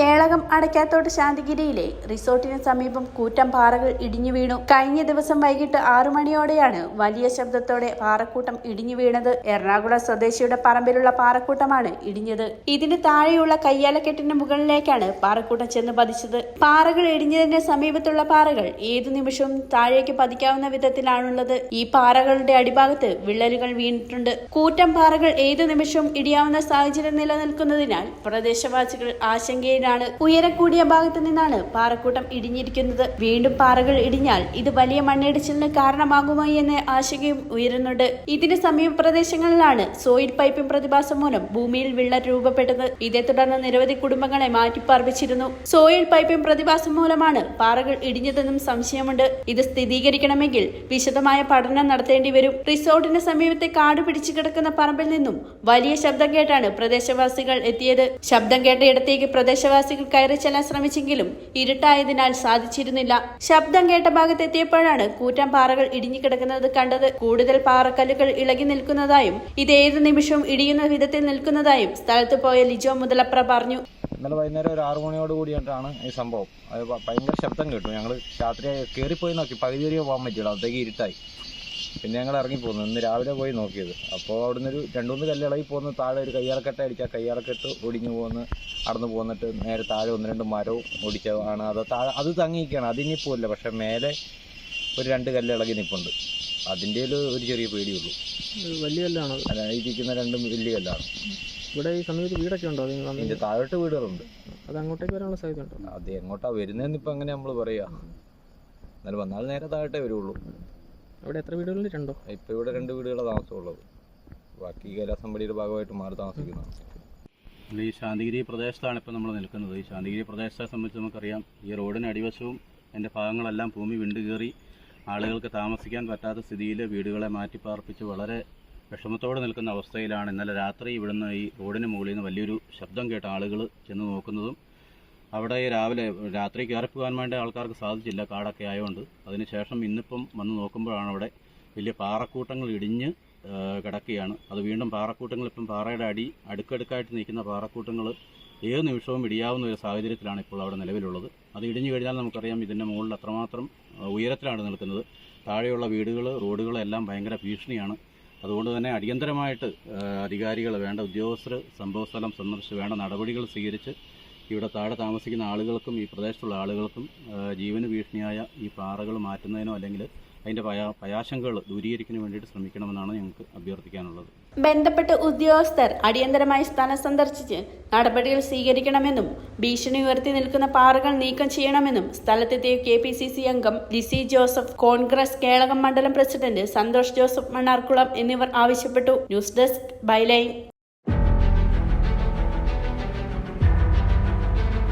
que Kelakam അടയ്ക്കാത്തോട്ട് ശാന്തിഗിരിയിലെ റിസോർട്ടിന് സമീപം കൂറ്റം പാറകൾ ഇടിഞ്ഞു വീണു. കഴിഞ്ഞ ദിവസം വൈകിട്ട് ആറു മണിയോടെയാണ് വലിയ ശബ്ദത്തോടെ പാറക്കൂട്ടം ഇടിഞ്ഞു വീണത്. എറണാകുളം സ്വദേശിയുടെ പറമ്പിലുള്ള പാറക്കൂട്ടമാണ് ഇടിഞ്ഞത്. ഇതിന് താഴെയുള്ള കയ്യാലക്കെട്ടിന് മുകളിലേക്കാണ് പാറക്കൂട്ടം ചെന്ന് പതിച്ചത്. പാറകൾ ഇടിഞ്ഞതിന്റെ സമീപത്തുള്ള പാറകൾ ഏതു നിമിഷവും താഴേക്ക് പതിക്കാവുന്ന വിധത്തിലാണുള്ളത്. ഈ പാറകളുടെ അടിഭാഗത്ത് വിള്ളലുകൾ വീണിട്ടുണ്ട്. കൂറ്റം പാറകൾ ഏതു നിമിഷവും ഇടിയാവുന്ന സാഹചര്യം നിലനിൽക്കുന്നതിനാൽ പ്രദേശവാസികൾ ആശങ്കയിലാണ്. ഉയരം കൂടിയ ഭാഗത്ത് നിന്നാണ് പാറക്കൂട്ടം ഇടിഞ്ഞിരിക്കുന്നത്. വീണ്ടും പാറകൾ ഇടിഞ്ഞാൽ ഇത് വലിയ മണ്ണിടിച്ചിലിന് കാരണമാകുമോ എന്ന ആശങ്കയും ഉയരുന്നുണ്ട്. ഇതിന് സമീപ പ്രദേശങ്ങളിലാണ് സോയിൽ പൈപ്പിംഗ് പ്രതിഭാസം മൂലം ഭൂമിയിൽ വിള്ളൽ രൂപപ്പെട്ടത്. ഇതേ തുടർന്ന് നിരവധി കുടുംബങ്ങളെ മാറ്റിപ്പാർപ്പിച്ചിരുന്നു. സോയിൽ പൈപ്പിംഗ് പ്രതിഭാസം മൂലമാണ് പാറകൾ ഇടിഞ്ഞതെന്നും സംശയമുണ്ട്. ഇത് സ്ഥിരീകരിക്കണമെങ്കിൽ വിശദമായ പഠനം നടത്തേണ്ടി വരും. റിസോർട്ടിന് സമീപത്തെ കാട് പിടിച്ചു കിടക്കുന്ന പറമ്പിൽ നിന്നും വലിയ ശബ്ദം കേട്ടാണ് പ്രദേശവാസികൾ എത്തിയത്. ശബ്ദം കേട്ട ഇടത്തേക്ക് പ്രദേശവാസികൾ കയറി ചെല്ലാൻ ശ്രമിച്ചെങ്കിലും ഇരുട്ടായതിനാൽ സാധിച്ചിരുന്നില്ല. ശബ്ദം കേട്ട ഭാഗത്തെത്തിയപ്പോഴാണ് കൂറ്റം കൂറ്റൻ പാറകൾ ഇടിഞ്ഞുകിടക്കുന്നത് കണ്ടത്. കൂടുതൽ പാറക്കല്ലുകൾ ഇളകി നിൽക്കുന്നതായും ഇത് ഏത് നിമിഷവും ഇടിയുന്ന വിധത്തിൽ നിൽക്കുന്നതായും സ്ഥലത്ത് പോയ ലിജോ മുതലപ്ര പറഞ്ഞു. ഇന്നലെ വൈകുന്നേരം ഒരു ആറു മണിയോട് കൂടിയിട്ടാണ് ഈ സംഭവം. ഭയങ്കര ശബ്ദം കേട്ടു. ഞങ്ങൾ രാത്രി കയറിപ്പോയി നോക്കി. പകുതി വരെ പോകാൻ പറ്റില്ല അവിടത്തേക്ക് ഇരുട്ടായി. പിന്നെ ഞങ്ങൾ ഇറങ്ങിപ്പോന്നു ഇന്ന് രാവിലെ പോയി നോക്കിയത്. അപ്പോൾ അവിടുന്ന് ഒരു രണ്ടു മൂന്ന് കല്ല് ഇളകി പോകുന്നു താഴെ ഒരു കയ്യാറക്കെട്ട അടിക്കുക കയ്യാറക്കെട്ട് ഒടിഞ്ഞു പോകുന്നു അടന്ന് പോന്നിട്ട് നേരെ താഴെ ഒന്ന് രണ്ട് മരവും ഒടിച്ചതാണ് അത് താഴെ അത് തങ്ങിയിരിക്കുകയാണ്. അതിനി പോയില്ല പക്ഷെ മേലെ ഒരു രണ്ട് കല്ല് ഇളകി നിൽപ്പുണ്ട് അതിന്റെ ഒരു ചെറിയ പേടിയുള്ളൂ. വലിയ കല്ലാണോ? അല്ല ഇരിക്കുന്ന രണ്ടും വലിയ കല്ലാണ്. ഇവിടെ ഈ സമയത്ത് വീടൊക്കെ ഉണ്ടോ? അതിന്റെ താഴോട്ട് വീടുകളുണ്ട്. അത് അങ്ങോട്ടേക്ക് വരാനുള്ള സാധ്യത ഉണ്ടോ? അത് എങ്ങോട്ടാ വരുന്നതെന്ന് ഇപ്പൊ അങ്ങനെ നമ്മൾ പറയാ? എന്നാലും വന്നാൽ നേരെ താഴോട്ടേ വരുള്ളൂ. അവിടെ എത്ര വീടുകളിൽ രണ്ടോ? ഇപ്പൊ ഇവിടെ രണ്ട് വീടുകളെ താമസമുള്ളത് ബാക്കി കൈലാസമ്പടിയുടെ ഭാഗമായിട്ട് മാറി താമസിക്കുന്നതാണ് ഈ ശാന്തിഗിരി പ്രദേശത്താണ് ഇപ്പോൾ നമ്മൾ നിൽക്കുന്നത്. ഈ ശാന്തിഗിരി പ്രദേശത്തെ സംബന്ധിച്ച് നമുക്കറിയാം ഈ റോഡിന് അടിവശവും അതിന്റെ ഭാഗങ്ങളെല്ലാം ഭൂമി വിണ്ടു കയറി ആളുകൾക്ക് താമസിക്കാൻ പറ്റാത്ത സ്ഥിതിയിൽ വീടുകളെ മാറ്റിപ്പാർപ്പിച്ച് വളരെ വിഷമത്തോടെ നിൽക്കുന്ന അവസ്ഥയിലാണ് ഇന്നലെ രാത്രി ഇവിടുന്ന് ഈ റോഡിന് മുകളിൽ നിന്ന് വലിയൊരു ശബ്ദം കേട്ട ആളുകൾ ചെന്ന് നോക്കുന്നതും അവിടെ രാവിലെ രാത്രി കയറിപ്പോകാൻ വേണ്ടി ആൾക്കാർക്ക് സാധിച്ചില്ല കാടൊക്കെ ആയതുകൊണ്ട് അതിനുശേഷം ഇന്നിപ്പം വന്ന് നോക്കുമ്പോഴാണ് അവിടെ വലിയ പാറക്കൂട്ടങ്ങൾ ഇടിഞ്ഞ് കിടക്കുകയാണ്. അത് വീണ്ടും പാറക്കൂട്ടങ്ങൾ ഇപ്പം പാറയുടെ അടി അടുക്കടുക്കായിട്ട് നിൽക്കുന്ന പാറക്കൂട്ടങ്ങൾ ഏത് നിമിഷവും ഇടിയാവുന്ന ഒരു സാഹചര്യത്തിലാണ് ഇപ്പോൾ അവിടെ നിലവിലുള്ളത്. അത് ഇടിഞ്ഞു കഴിഞ്ഞാൽ നമുക്കറിയാം ഇതിന്റെ മുകളിൽ അത്രമാത്രം ഉയരത്തിലാണ് നിൽക്കുന്നത്. താഴെയുള്ള വീടുകൾ റോഡുകളെല്ലാം ഭയങ്കര ഭീഷണിയാണ്. അതുകൊണ്ട് തന്നെ അടിയന്തരമായിട്ട് അധികാരികൾ വേണ്ട ഉദ്യോഗസ്ഥർ സംഭവസ്ഥലം സന്ദർശിച്ച് വേണ്ട നടപടികൾ സ്വീകരിച്ച് ഇവിടെ താഴെ താമസിക്കുന്ന ആളുകൾക്കും ഈ പ്രദേശത്തുള്ള ആളുകൾക്കും ജീവന് ഭീഷണിയായ ഈ പാറകൾ മാറ്റുന്നതിനോ അല്ലെങ്കിൽ അതിന്റെ പയാ പയാശങ്കകൾ ദൂരീകരിക്കുന്നതിന് വേണ്ടിയിട്ട് ശ്രമിക്കണമെന്നാണ് ഞങ്ങൾക്ക് അഭ്യർത്ഥിക്കാനുള്ളത്. ബന്ധപ്പെട്ട ഉദ്യോഗസ്ഥർ അടിയന്തരമായി സ്ഥലം സന്ദർശിച്ച് നടപടികൾ സ്വീകരിക്കണമെന്നും ഭീഷണി ഉയർത്തി നിൽക്കുന്ന പാറകൾ നീക്കം ചെയ്യണമെന്നും സ്ഥലത്തെത്തിയ കെ പി സി സി അംഗം ലിസി ജോസഫ് കോൺഗ്രസ് കേളകം മണ്ഡലം പ്രസിഡന്റ് സന്തോഷ് ജോസഫ് മണ്ണാർക്കുളം എന്നിവർ ആവശ്യപ്പെട്ടു. News desk byline.